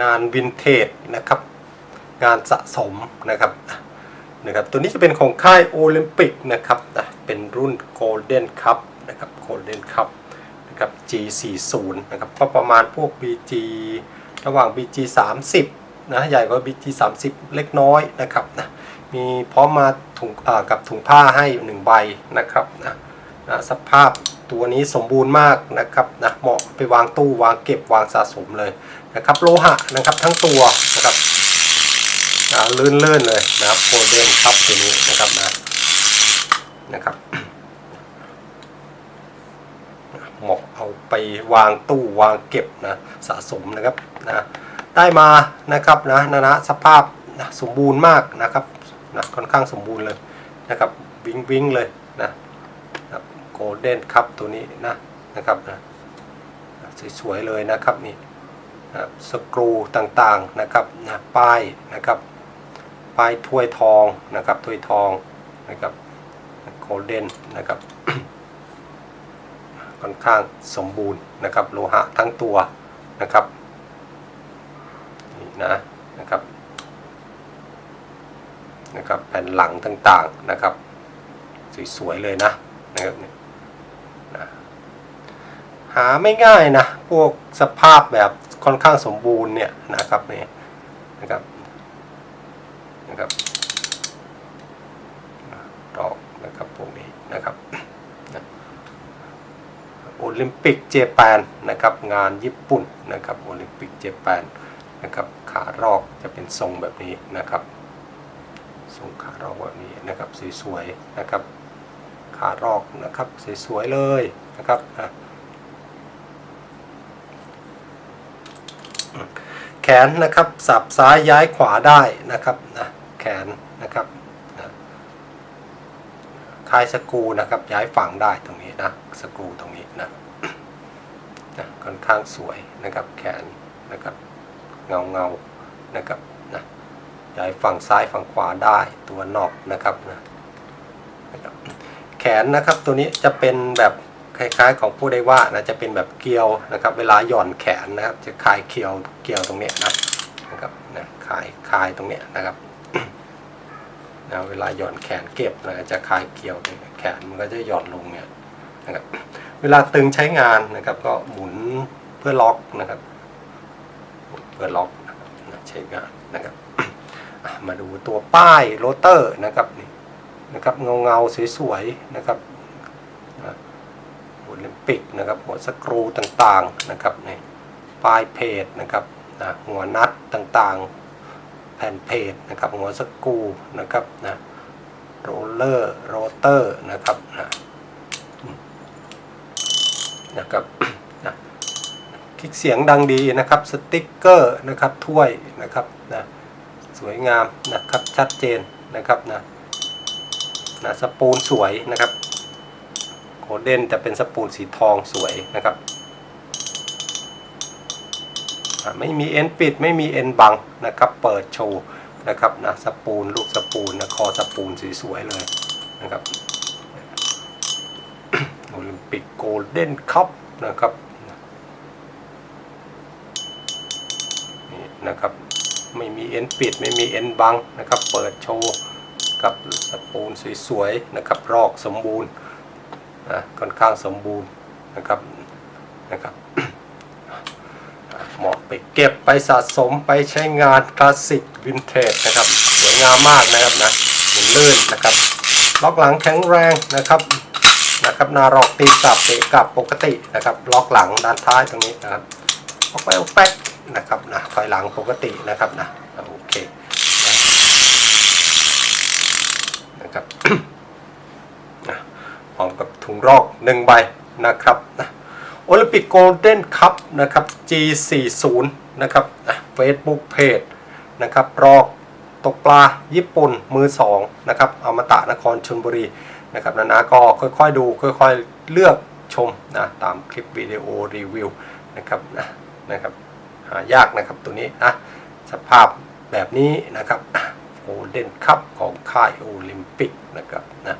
งานวินเทจนะครับ งานสะสมนะครับนะครับ ตัวนี้จะเป็นของค่ายโอลิมปิกนะครับอะเป็นรุ่น Golden Cup นะครับ Golden Cup นะครับ G40 นะครับก็ประมาณพวก BG ระหว่าง BG 30 นะใหญ่กว่า BG 30 เล็กน้อยนะครับนะมีพร้อมมาถุงกับถุงผ้าให้ 1 ใบนะครับนะนะสภาพ ตัวนี้สมบูรณ์มากนะครับนะเหมาะไปวางตู้วางเก็บวางสะสมเลยนะครับ โลหะนะครับทั้งตัวนะครับอ่าลื่นเลยนะครับโคเดนครับตัวนี้นะครับนะนะครับเหมาะเอาไปวางตู้วางเก็บนะสะสมนะครับนะได้มานะครับนะนะนะสภาพนะสมบูรณ์มากนะครับนะค่อนข้างสมบูรณ์เลยนะครับ วิ้งวิ้งเลยนะ โกลเด้นครับตัวนี้นะนะครับนะสวยๆเลยนะครับนี่นะสกรูต่างๆนะครับนะป้ายนะครับป้ายถ้วยทองนะครับถ้วยทองนะครับโกลเด้นนะครับค่อนข้างสมบูรณ์นะครับโลหะทั้งตัวนะครับนี่นะนะครับนะครับแผ่นหลังต่างๆนะครับ สวยๆเลยนะนะครับ นะหาไม่ง่ายนะ พวกสภาพแบบค่อนข้างสมบูรณ์เนี่ยนะครับนี่นะครับนะครับดอกนะครับพวกนี้นะครับโอลิมปิกเจแปนนะครับงานญี่ปุ่นนะครับโอลิมปิกเจแปนนะครับขารอกจะเป็นทรงแบบนี้นะครับทรงขารอกแบบนี้นะครับสวยๆนะครับ ขารอกนะครับสวยๆเลยนะครับแขนนะครับสับซ้ายย้ายขวาได้นะครับนะแขนนะครับนะคลายสกูนะครับย้ายฝั่งได้ตรงนี้นะสกูตรงนี้นะนะค่อนข้างสวยนะครับแขนนะครับเงาเงานะครับนะย้ายฝั่งซ้ายฝั่งขวาได้ตัวนอกนะครับนะนะครับ นนะครับ ตัวนี้จะเป็นแบบคล้ายๆ ของผู้ได้ว่านะจะเป็นแบบเกลียวนะครับ เวลาหย่อนแขนนะครับ จะคลายเกลียวเกลียวตรงนี้นะนะครับนะคลายคลายตรงนี้นะครับนะเวลาหย่อนแขนเก็บนะจะคลายเกลียวแขนมันก็จะหย่อนลงเนี่ยนะครับเวลาตึงใช้งานนะครับ ก็หมุนเพื่อล็อกนะครับเพื่อล็อกใช้งานนะครับมาดูตัวป้ายโรเตอร์นะครับนี่ นะครับเงาเงาสวยๆนะครับนะโอลิมปิกนะครับหัวสกรูต่างๆนะครับนี่ปลายเพจนะครับนะหัวนัดต่างๆ แผ่นเพจนะครับหัวสกรูนะครับนะโรลเลอร์โรเตอร์นะครับนะนะครับนะคลิกเสียงดังดีนะครับสติ๊กเกอร์นะครับถ้วยนะครับนะสวยงามนะครับชัดเจนนะครับนะ นะสปูนสวยนะครับโกลเด้นจะเป็นสปูนสีทองสวยนะครับไม่มีเอ็นปิดไม่มีเอ็นบังนะครับเปิดโชว์นะครับนะสปูนลูกสปูนนะคอสปูนสวยๆเลยนะครับโอลิมปิกโกลเด้นคัพนะครับนี่นะครับไม่มีเอ็นปิดไม่มีเอ็นบังนะครับเปิดโชว์ กับสปูนสวยๆนะครับรอกสมบูรณ์นะค่อนข้างสมบูรณ์นะครับนะครับเหมาะไปเก็บไปสะสมไปใช้งานคลาสสิกวินเทจนะครับสวยงามมากนะครับนะเห็นลื่นนะครับล็อกหลังแข็งแรงนะครับนะครับนารอกตีกลับเตะกลับปกตินะครับ ล็อกหลังด้านท้ายตรงนี้นะครับออกไปออกไปนะครับนะถอยหลังปกตินะครับนะโอเค นะครับ นะพร้อมกับ ถุงรอกหนึ่งใบนะครับนะโอลิมปิกโกลเด้นคัพนะครับ G40 นะครับเฟซบุ๊กเพจนะครับรอกตกปลาญี่ปุ่นมือสองนะครับอมตะนครชลบุรีนะครับนานาก็ค่อยๆดูค่อยๆเลือกชมนะตามคลิปวิดีโอรีวิวนะครับนะนะครับหายากนะครับตัวนี้นะสภาพแบบนี้นะครับโอเดนคัพของค่ายโอลิมปิกนะครับนะ